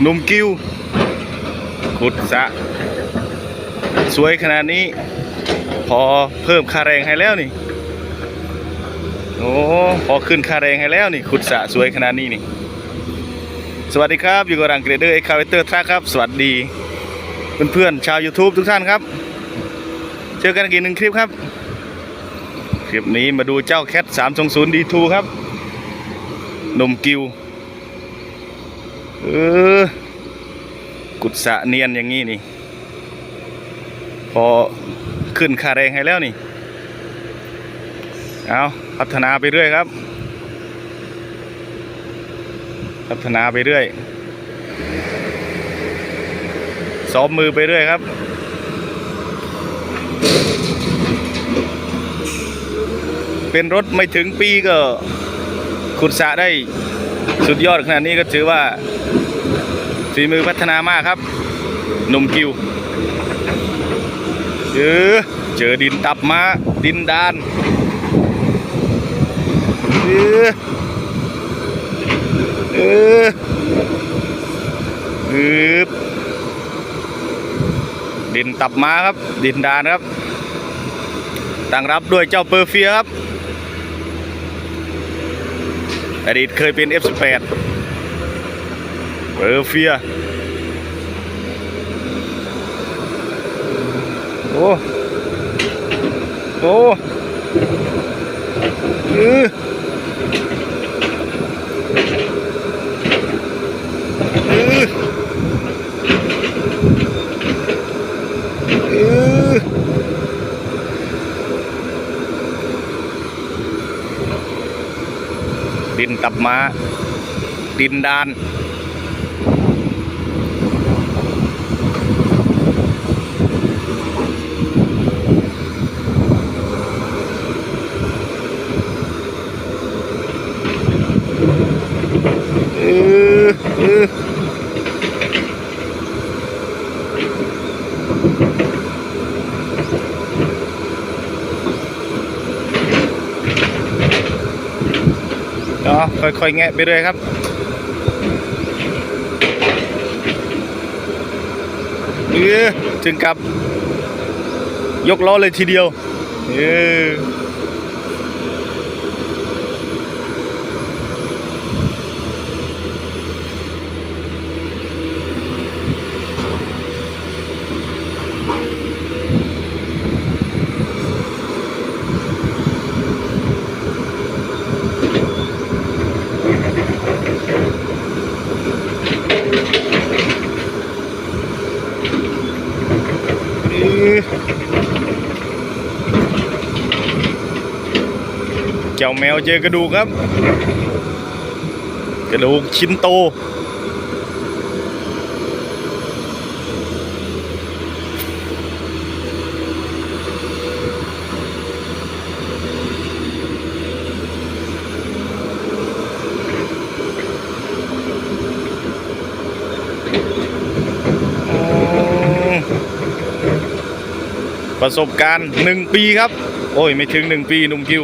หนุ่มกิวขุดสะ สวยขนาดนี้ พอเพิ่มค่าแรงให้แล้วนี่ โอ้ พอขึ้นค่าแรงให้แล้วนี่ ขุดสะสวยขนาดนี้นี่ สวัสดีครับ อยู่กับรังเกรเดอร์เอ็กคาเวเตอร์ทรัครับ สวัสดี เพื่อนๆชาว YouTube ทุกท่านครับ เจอกันอีกหนึ่งคลิปครับ คลิปนี้มาดูเจ้าแคท320 D2 ครับ นมกิว เออ กุดสะเนียนอย่างนี้นี่ พอขึ้นค่าแรงให้แล้วนี่ เอาพัฒนาไปเรื่อยครับ พัฒนาไปเรื่อยซ้อมมือไปเรื่อยครับเป็นรถไม่ถึงปีก็ขุดสะได้ สุดยอดขนาดนี้ก็ถือว่าฝีมือพัฒนามากครับหนุ่มกิวเจอเจอดินตับมาดินดานเออเอออึบดินตับมาครับ ดินดานครับตั้งรับด้วยเจ้าเปอร์เฟียครับ อดีตเคยเป็น F18 เบอร์เฟีย โอ้ โอ้เออเออเออ ดินตับ มาดินดาน เออเออเนาะ ค่อยๆแงะไปเรื่อยครับเออถึงกับ ยกล้อเลยทีเดียวเออ เจ้าแมวเจอกระดูกครับ กระดูกชิ้นโต ประสบการณ์หนึ่งปีครับ โอ้ย ไม่ถึงหนึ่งปีหนุ่มคิว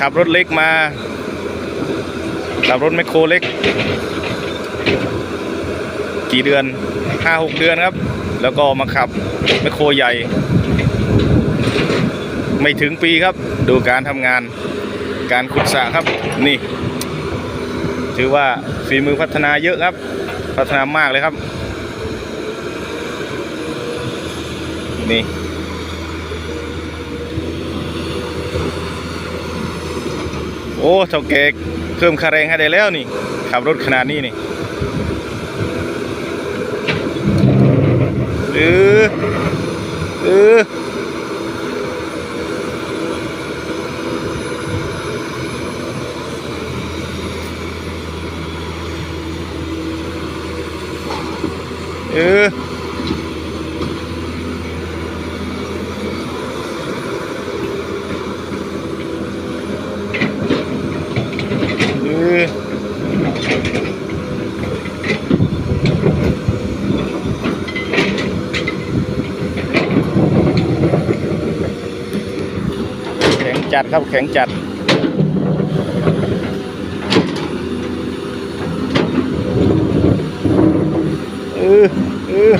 ขับรถเล็กมา ขับรถแมคโครเล็ก กี่เดือนห้าหกเดือนครับ แล้วก็มาขับแมคโครใหญ่ ไม่ถึงปีครับ ดูการทำงาน การขุดสระครับ นี่ ถือว่าฝีมือพัฒนาเยอะครับ พัฒนามากเลยครับ นี่โอ้เท่าแกเพิ่มคาแรงให้ได้แล้วนี่ขับรถขนาดนี้นี่เออเออเออ จัดครับแข็งจัด เออเออ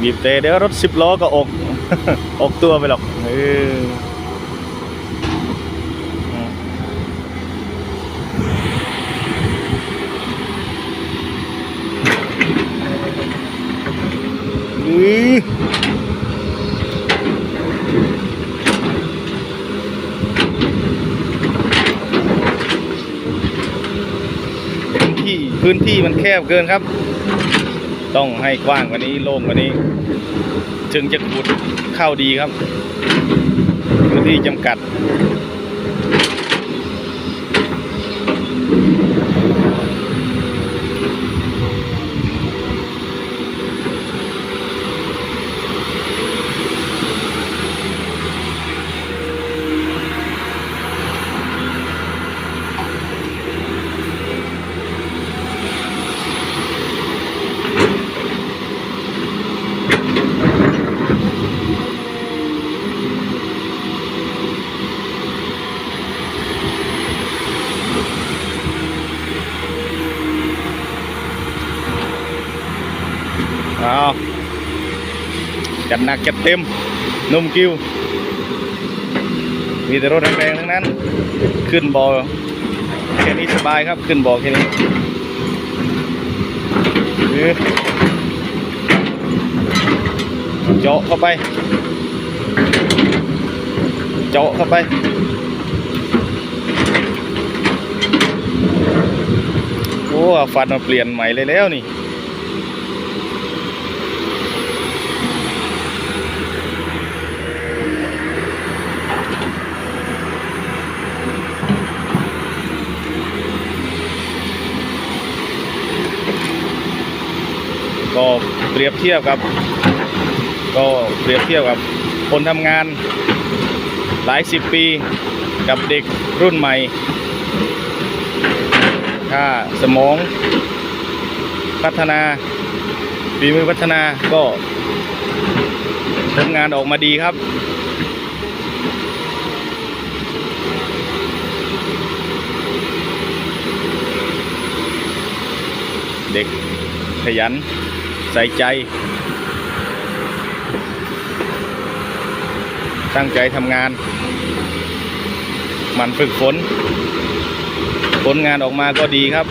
บีบเตะเดี๋ยวรถสิบล้อก็อก อกตัวไปหรอกเออ ที่พื้นที่มันแคบเกินครับ ต้องให้กว้างกว่านี้โล่งกว่านี้ จึงจะขุดเข้าดีครับ พื้นที่จำกัด เอา จัดหนักจัดเต็มนุ่มกิ้ว มีแต่รถแรงๆทั้งนั้น ขึ้นบอแค่นี้สบายครับขึ้นบอแค่นี้เจาะเข้าไป เจาะเข้าไปโอ้ฟันมาเปลี่ยนใหม่เลยแล้วนี่ ก็ เปรียบเทียบกับ ก็เปรียบเทียบกับคนทำงานหลายสิบปีกับเด็กรุ่นใหม่ ถ้าสมองพัฒนาฝีมือพัฒนาก็ผลงานออกมาดีครับ เด็กขยัน ใส่ใจ ตั้งใจทำงาน มันฝึกฝน ผลงานออกมาก็ดีครับ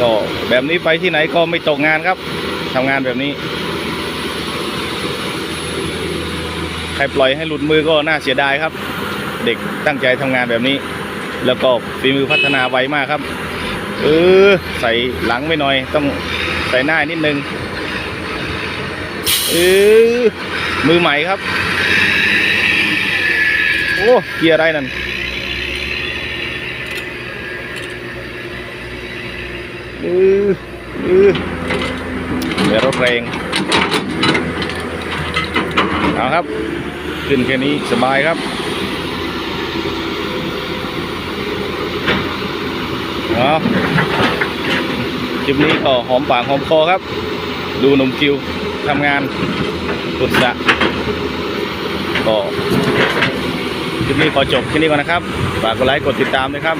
ก็แบบนี้ไปที่ไหนก็ไม่ตกงานครับทำงานแบบนี้ ใครปล่อยให้หลุดมือก็น่าเสียดายครับ เด็กตั้งใจทำงานแบบนี้ แล้วก็ฝีมือพัฒนาไวมากครับ เออ ใส่หลังไม่หน่อย ต้องใส่หน้านิดนึง เออ มือใหม่ครับ โอ้เกียร์อะไรนั่น เออ เออเดี๋ยวรถแรงเอาครับ ขึ้นแค่นี้สบายครับ เอาคลิปนี้ก็หอมปากหอมคอครับ ดูนุ่มคิวทำงานกุศะก็คลิปนี้ขอจบแค่นี้ก่อนนะครับ ฝากกดไลค์กดติดตามด้วยครับ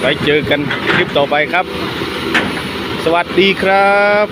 ไว้เจอกันคลิปต่อไปครับ สวัสดีครับ